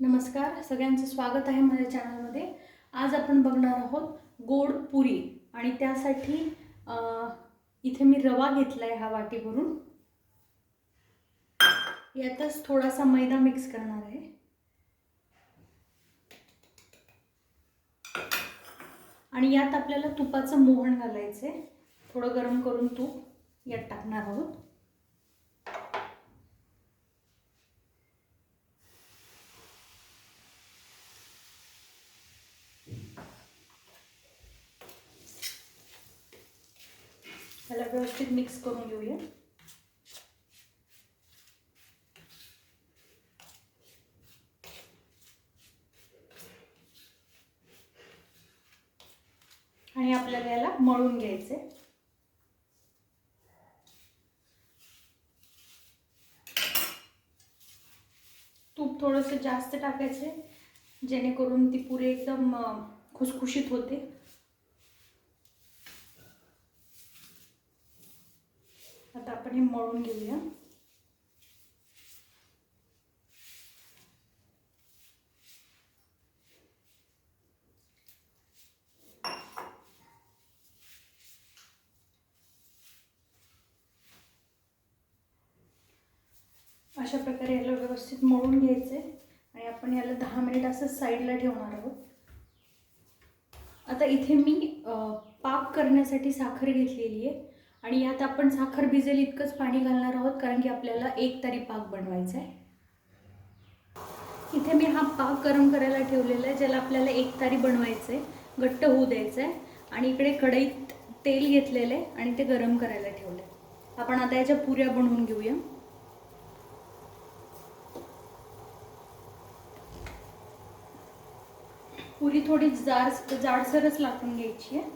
नमस्कार सगळ्यांचं स्वागत आहे माझ्या चॅनलमध्ये आज आपण बघणार आहोत गोड पुरी आणि त्यासाठी इथे मी रवा घेतला आहे हा वाटीवरून. यातच थोडासा मैदा मिक्स करणार आहे. आणि यात आपल्याला तुपाचं मोहन घालायचं आहे थोडं गरम करून तूप यात टाकणार आहोत. त्याला व्यवस्थित मिक्स करून घेऊया. आणि आपल्याला याला मळून घ्यायचे तूप थोडंसं जास्त टाकायचे जेणेकरून ती पुरी एकदम खुसखुशीत होते. आता आपण हे मळून घेऊया. अशा प्रकारे याला व्यवस्थित मळून घ्यायचे आणि आपण याला दहा मिनिट असं साईडला ठेवणार आहोत. आता इथे मी पाक करण्यासाठी साखर घेतलेली आहे. आणि यात आपण साखर भिजेल इतकंच पाणी घालणार आहोत कारण की आपल्याला एक तरी पाक बनवायचा आहे इथे मी हा पाक गरम करायला ठेवलेला आहे ज्याला आपल्याला एक तारी बनवायचं आहे घट्ट होऊ द्यायचं आहे आणि इकडे कढईत तेल घेतलेलं आहे आणि ते गरम करायला ठेवलं आहे. आपण आता याच्या पुऱ्या बनवून घेऊया. पुरी थोडी जाड जाडसरच लाटून घ्यायची आहे.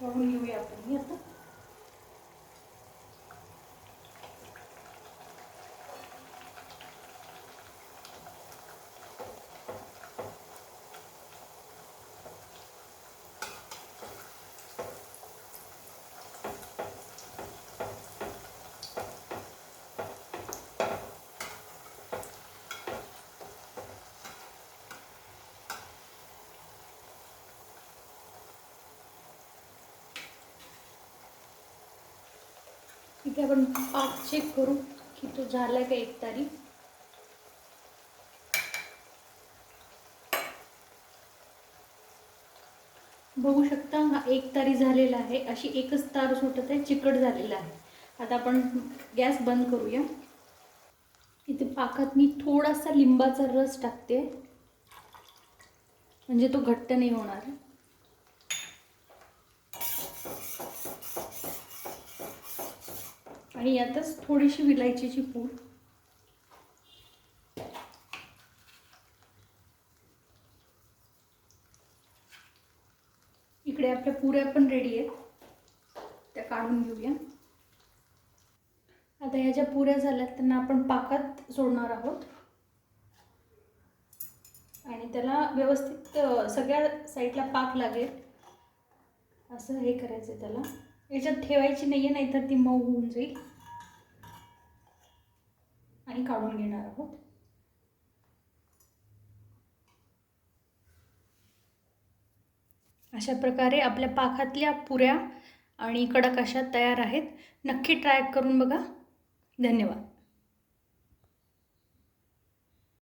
तळून घेऊया इथे आपण पाक चेक करू की तो झाला का एक तारी. बघू शकता हा एक तारी झालेला आहे. अशी एकच तार सुटत आहे चिकट झालेला आहे. आता आपण गॅस बंद करूया. इथे पाकात मी थोडासा लिंबाचा रस टाकते. म्हणजे तो घट्ट नाही होणार. आणि यातच थोडीशी विलायचीची पूड. इकडे आपल्या पुऱ्या पण रेडी आहेत. त्या काढून घेऊया. आता ह्या ज्या पुऱ्या झाल्यात त्यांना आपण पाकात सोडणार आहोत. आणि त्याला व्यवस्थित सगळ्या साईडला पाक लागेल. असं हे करायचं आहे त्याला. याच्यात ठेवायची नाही आहे नाहीतर ती मऊ होऊन जाईल. आणि काढून घेणार आहोत. अशा प्रकारे आपल्या पाकातल्या पुऱ्या आणि कडक अशा तयार आहेत. नक्की ट्राय करून बघा. धन्यवाद.